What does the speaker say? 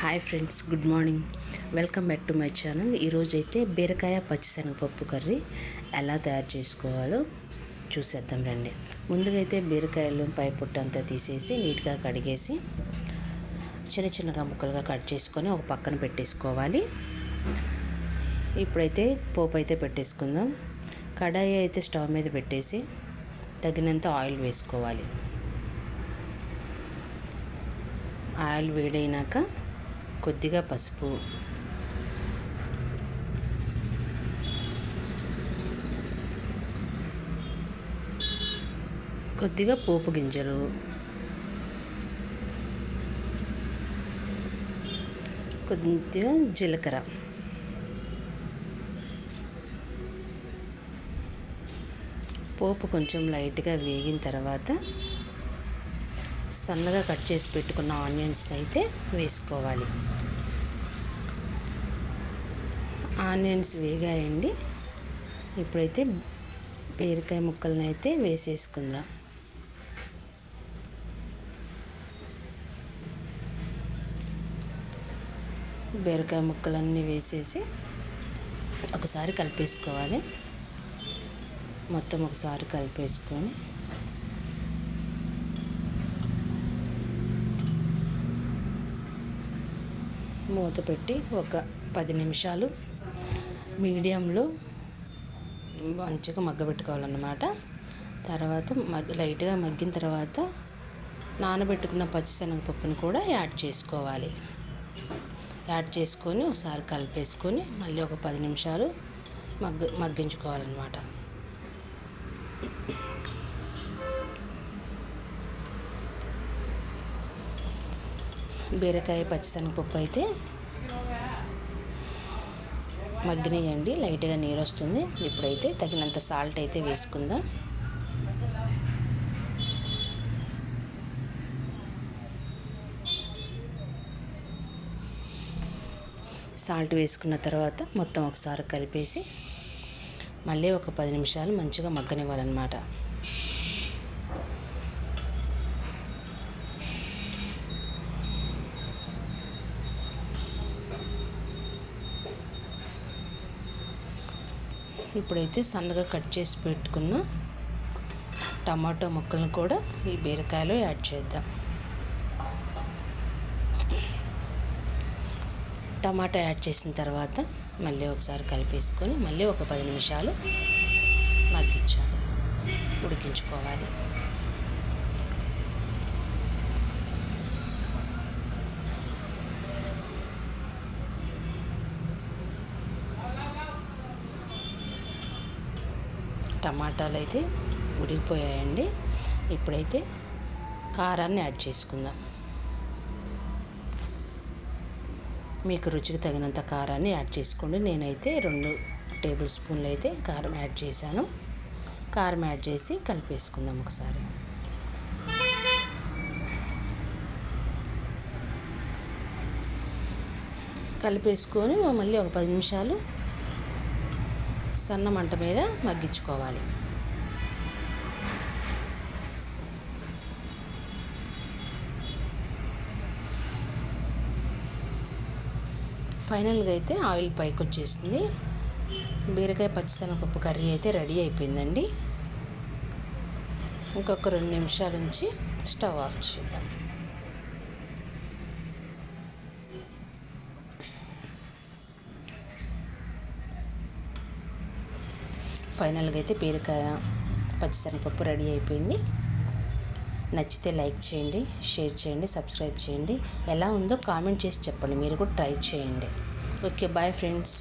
Hi friends good morning welcome back to my channel ఈరోజు అయితే బీరకాయ పచ్చిశనగపప్పు కర్రీ ఎలా తయారు చేసుకోవాలో చూసేద్దాం రండి. ముందుగా అయితే బీరకాయలు పై పొట్టు అంతా తీసేసి నీట్గా కడిగేసి చిన్న చిన్నగా ముక్కలుగా కట్ చేసుకొని ఒక పక్కన పెట్టేసుకోవాలి. ఇప్పుడైతే పోపు అయితే పెట్టేసుకుందాం. కడాయి అయితే స్టవ్ మీద పెట్టేసి తగినంత ఆయిల్ వేసుకోవాలి. ఆయిల్ వేడైనాక కొద్దిగా పసుపు. కొద్దిగా పోపు గింజలు. కొద్దిగా జీలకర్ర. పోపు కొంచెం లైట్గా వేగిన తర్వాత సన్నగా కట్ చేసి పెట్టుకున్న ఆనియన్స్ని అయితే వేసుకోవాలి. ఆనియన్స్ వేగాయండి. ఇప్పుడైతే బీరకాయ ముక్కలను అయితే వేసేసుకుందాం. బీరకాయ ముక్కలన్నీ వేసేసి ఒకసారి కలిపేసుకోవాలి. మొత్తం ఒకసారి కలిపేసుకొని మూత పెట్టి ఒక పది నిమిషాలు మీడియంలో మంచిగా మగ్గబెట్టుకోవాలన్నమాట. తర్వాత మగ్ లైట్గా మగ్గిన తర్వాత నానబెట్టుకున్న పచ్చిశనగపప్పును కూడా యాడ్ చేసుకోవాలి. యాడ్ చేసుకొని ఒకసారి కలిపేసుకొని మళ్ళీ ఒక పది నిమిషాలు మగ్గ మగ్గించుకోవాలన్నమాట. బీరకాయ పచ్చిశనగపప్పు అయితే మగ్గినాయండి లైట్గా నీరు వస్తుంది ఇప్పుడైతే తగినంత సాల్ట్ అయితే వేసుకుందాం. సాల్ట్ వేసుకున్న తర్వాత మొత్తం ఒకసారి కలిపేసి మళ్ళీ ఒక పది నిమిషాలు మంచిగా మగ్గనివ్వాలన్నమాట. ఇప్పుడైతే సన్నగా కట్ చేసి పెట్టుకున్న టమాటో ముక్కలను కూడా ఈ బీరకాయలో యాడ్ చేద్దాం. టమాటా యాడ్ చేసిన తర్వాత మళ్ళీ ఒకసారి కలిపేసుకొని మళ్ళీ ఒక పది నిమిషాలు మగ్గించాలి ఉడికించుకోవాలి. టమాటాలు అయితే ఉడికిపోయాయండి. ఇప్పుడైతే కారాన్ని యాడ్ చేసుకుందాం. మీకు రుచికి తగినంత కారాన్ని యాడ్ చేసుకోండి. నేనైతే రెండు టేబుల్ స్పూన్లు అయితే కారం యాడ్ చేశాను. కారం యాడ్ చేసి కలిపేసుకుందాం ఒకసారి. కలిపేసుకొని మళ్ళీ ఒక పది నిమిషాలు సన్న మంట మీద మగ్గించుకోవాలి. ఫైనల్గా అయితే ఆయిల్ పైకి వచ్చేసింది బీరకాయ పచ్చిశనగపప్పు కర్రీ అయితే రెడీ అయిపోయిందండి. ఇంకొక రెండు నిమిషాల నుంచి స్టవ్ ఆఫ్ చేద్దాం. ఫైనల్గా అయితే బీరకాయ పచ్చిశనగపప్పు రెడీ అయిపోయింది. నచ్చితే లైక్ చేయండి షేర్ చేయండి సబ్స్క్రైబ్ చేయండి. ఎలా ఉందో కామెంట్ చేసి చెప్పండి. మీరు కూడా ట్రై చేయండి. Okay bye friends.